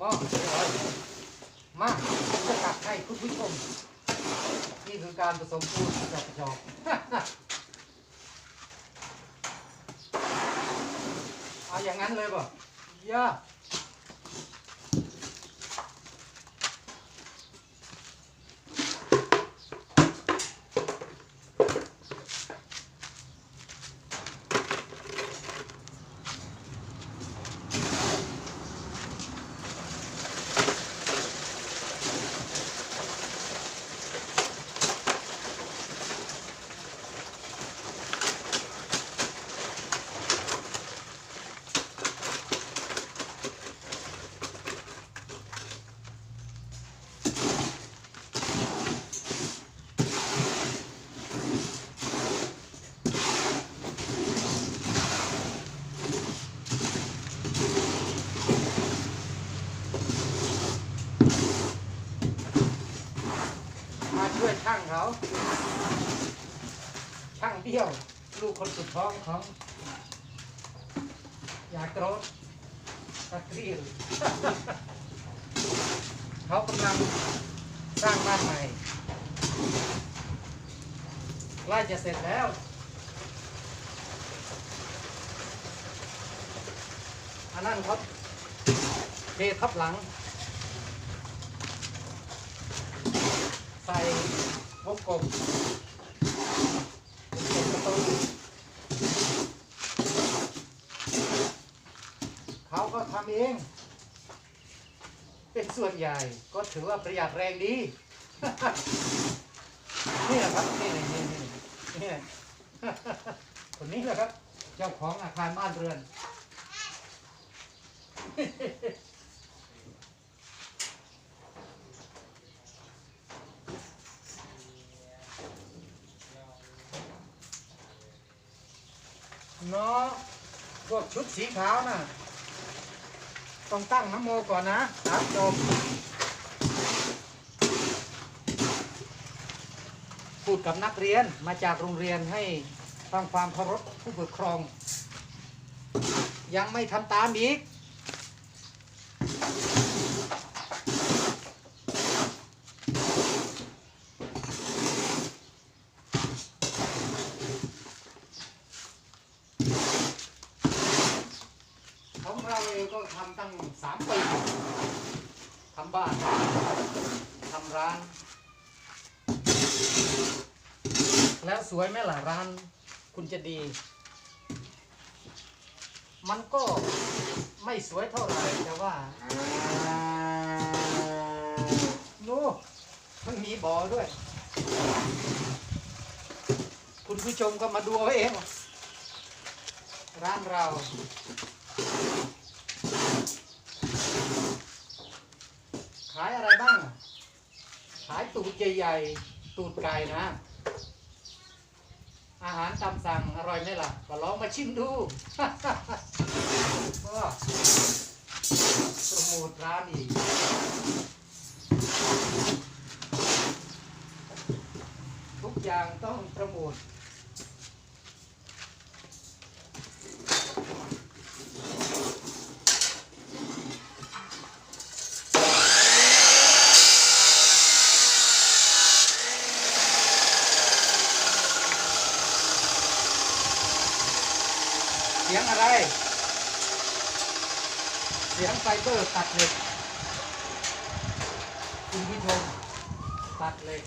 บอกมาผมจะตักให้คุณผู้ชม นี่คือการผสมปูนกับกระจอกเอาอย่างนั้นเลยบ่ย่า มาช่วยช่างเขา ช่างเบี้ยว ลูกคนสุดท้องของอยากโกรธตะกรีลเขากำลังสร้างบ้านใหม่ใกล้จะเสร็จแล้วอันนั้นเขาเททับหลัง ใส่วงกลมวกลมประตูเขาก็ทำเอง เป็นส่วนใหญ่ก็ถือว่าประหยัดแรงดีนี่แหละครับนี่นี่นี่นี่นี่คนนี้แหละครับ เจ้าของอาคารบ้านเรือน เนาะพวกชุดสีขาวน่ะ ต้องตั้งน้ำโมก่อนนะครับจบพูดกับนักเรียนมาจากโรงเรียนให้ทำความเคารพผู้ปกครอง ยังไม่ทำตามอีก ของเราเองก็ทำตั้งสามปีทำบ้านทำร้าน แล้วสวยไหมล่ะร้าน คุณจะดี มันก็ไม่สวยเท่าไหร่แต่ว่าโน้มันมีบ่อด้วย คุณผู้ชมก็มาดูเอาเอง ร้านเรา ขายอะไรบ้าง ขาย ตูดใหญ่ๆ ตูดไก่นะ อาหารตามสั่งอร่อยไหมล่ะ ก็ลองมาชิมดูก็โปรโมทร้านอีกทุกอย่างต้องโปรโมท เสียงอะไร เสียงไฟเบอร์ตัดเหล็กคุณผู้ชมตัดเหล็ก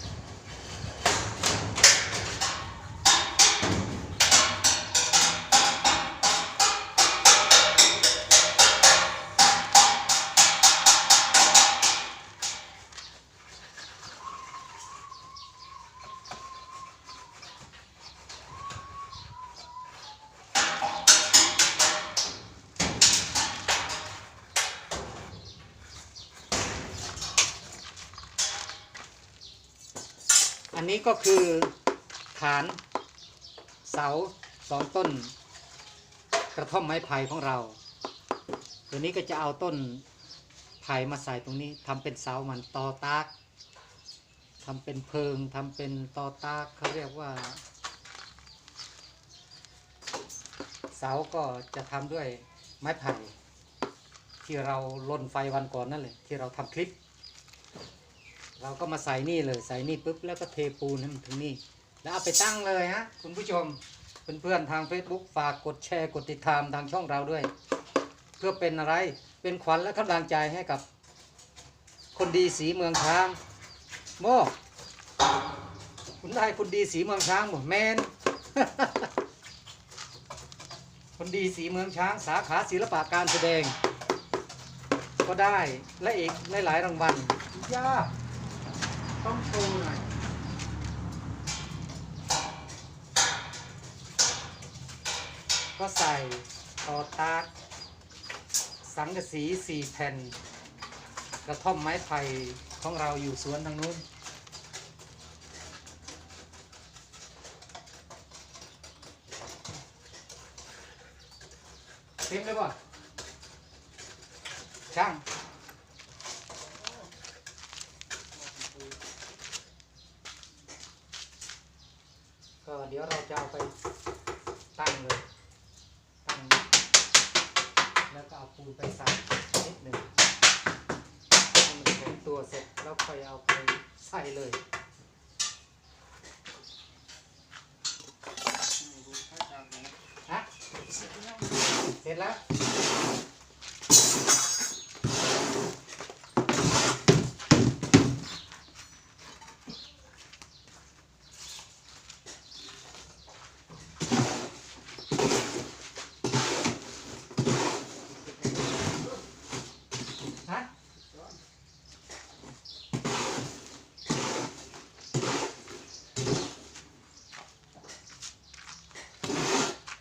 นี้ก็คือฐานเสาสองต้น กระท่อมไม้ไผ่ของเราตัวนี้ก็จะเอาต้นไผ่มาใส่ตรงนี้ทำเป็นเสามันตอตากทำเป็นเพิงทำเป็นตอตากเขาเรียกว่า เสาก็จะทำด้วยไม้ไผ่ที่เราลนไฟวันก่อนนั่นแหละที่เราทำคลิป เราก็มาใส่นี่เลยใส่นี่ปุ๊บแล้วก็เทปูนให้มันถึงนี่ แล้วเอาไปตั้งเลยฮะคุณผู้ชมเพื่อนๆทาง Facebook ฝากกดแชร์กดติดตามทางช่องเราด้วย เพื่อเป็นอะไรเป็นขวัญและกำลังใจให้กับ คนดีสีเมืองช้างโมคุณได้คนดีสีเมืองช้างหมดแมนคนดีสีเมืองช้างสาขาศิลปะการแสดง ก็ได้และอีกหลายรางวัลยาก ต้องโชว์หน่อยก็ใส่ต่อตากสังกะสีสี่แผ่น กระท่อมไม้ไผ่ของเราอยู่สวนทางนู้น เต็มเลยป่ะช่าง เดี๋ยวเราจะเอาไปตั้งเลยตั้งแล้วก็เอาปูนไปใส่นิดหนึ่งให้มันแข็งตัวเสร็จแล้วค่อยเอาไปใส่เลยฮะเสร็จแล้ว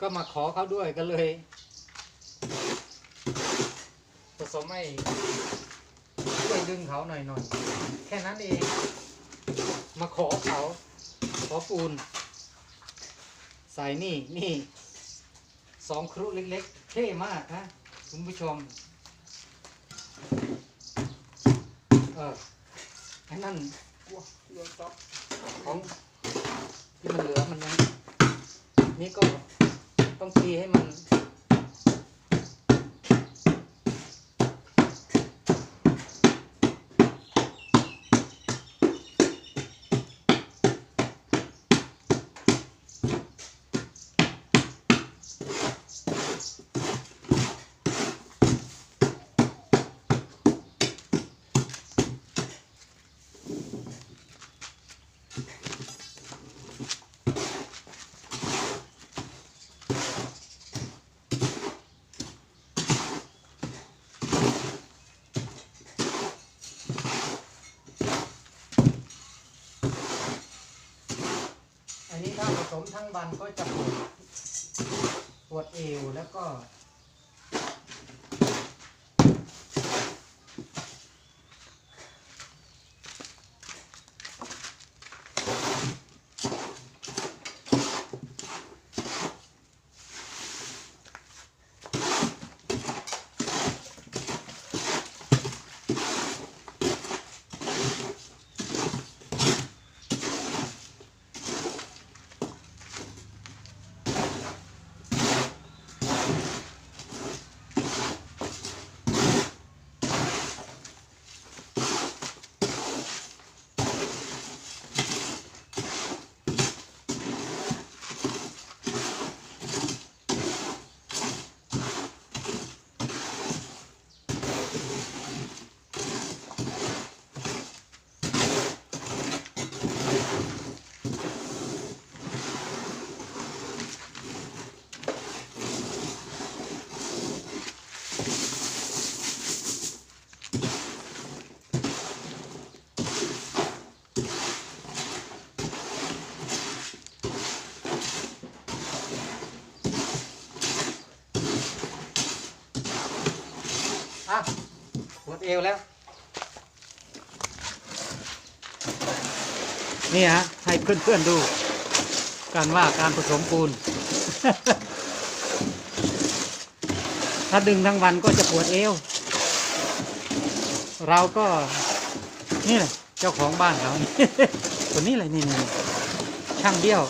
ก็มาขอเขาด้วยก็เลย ผสมให้ช่วยดึงเขาหน่อยหน่อยๆแค่นั้นเอง มาขอเขา ขอปูน ใส่นี่นี่สองครุเล็กๆ เท่มากนะคุณผู้ชม เออไอ้นั่นของที่มันเหลือมันยังนี่ก็ ต้อ สมทั้งวันก็จะปวดปวดเอวแล้วก็ อะปวดเอวแล้ว นี่ฮะ ให้เพื่อนๆดู การว่าการผสมปูน ถ้าดึงทั้งวันก็จะปวดเอว เราก็ นี่แหละ เจ้าของบ้านเราคนนี้เลยนี่นี่ช่างเบี้ยว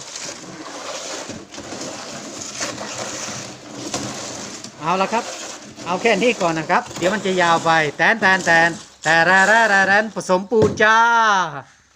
เอาละครับ เอาแค่นี้ก่อนนะครับ เดี๋ยวมันจะยาวไป แตนแตนแตนแต่แร่แร่แร่แร่ผสมปูนจ้า